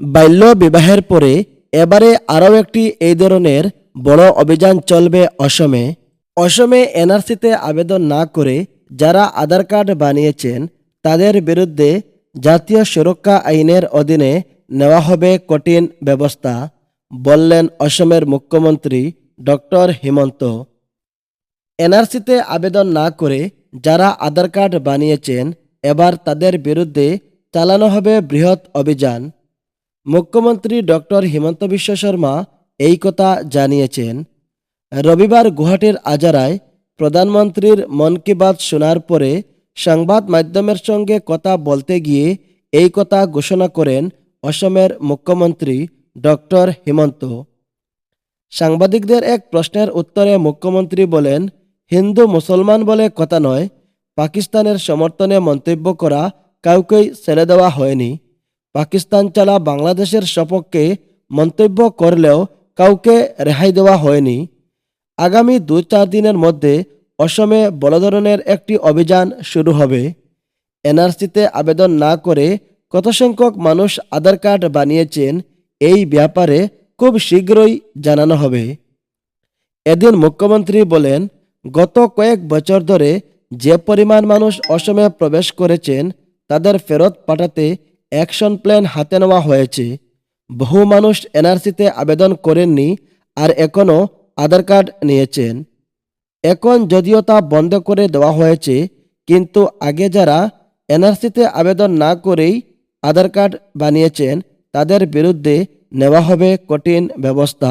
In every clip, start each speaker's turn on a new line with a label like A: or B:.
A: বাল্য বিবাহের পরে এবারে আরও একটি এই ধরনের বড় অভিযান চলবে অসমে। অসমে এনআরসিতে আবেদন না করে যারা আধার কার্ড বানিয়েছেন, তাদের বিরুদ্ধে জাতীয় সুরক্ষা আইনের অধীনে নেওয়া হবে কঠিন ব্যবস্থা, বললেন অসমের মুখ্যমন্ত্রী ডক্টর হিমন্ত। এনআরসিতে আবেদন না করে যারা আধার কার্ড বানিয়েছেন, এবার তাদের বিরুদ্ধে চালানো হবে বৃহৎ অভিযান। মুখ্যমন্ত্রী ডক্টর হিমন্ত বিশ্ব শর্মা এই কথা জানিয়েছেন। রবিবার গুয়াহাটির আজারায় প্রধানমন্ত্রীর মন কি বাত শোনার পরে সংবাদ মাধ্যমের সঙ্গে কথা বলতে গিয়ে এই কথা ঘোষণা করেন অসমের মুখ্যমন্ত্রী ডক্টর হিমন্ত। সাংবাদিকদের এক প্রশ্নের উত্তরে মুখ্যমন্ত্রী বলেন, হিন্দু মুসলমান বলে কথা নয়, পাকিস্তানের সমর্থনে মন্তব্য করা কাউকেই ছেড়ে দেওয়া হয়নি। পাকিস্তান চালা বাংলাদেশের সপক্ষে মন্তব্য করলেও কাউকে রেহাই দেওয়া হয়নি। আগামী দু চার দিনের মধ্যে অসমে বড় ধরনের একটি অভিযান শুরু হবে। এনআরসিতে আবেদন না করে কত সংখ্যক মানুষ আধার কার্ড বানিয়েছেন এই ব্যাপারে খুব শীঘ্রই জানানো হবে। এদিন মুখ্যমন্ত্রী বলেন, গত কয়েক বছর ধরে যে পরিমাণ মানুষ অসমে প্রবেশ করেছেন, তাদের ফেরত পাঠাতে অ্যাকশন প্ল্যান হাতে নেওয়া হয়েছে। বহু মানুষ এনআরসিতে আবেদন করেননি আর এখনও আধার কার্ড নিয়েছেন। এখন যদিও তা বন্ধ করে দেওয়া হয়েছে, কিন্তু আগে যারা এনআরসিতে আবেদন না করেই আধার কার্ড বানিয়েছেন, তাদের বিরুদ্ধে নেওয়া হবে কঠিন ব্যবস্থা।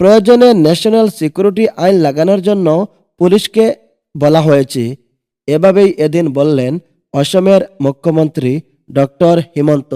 A: প্রয়োজনে ন্যাশনাল সিকিউরিটি আইন লাগানোর জন্য পুলিশকে বলা হয়েছে। এভাবেই এদিন বললেন অসমের মুখ্যমন্ত্রী ডক্টর হিমন্ত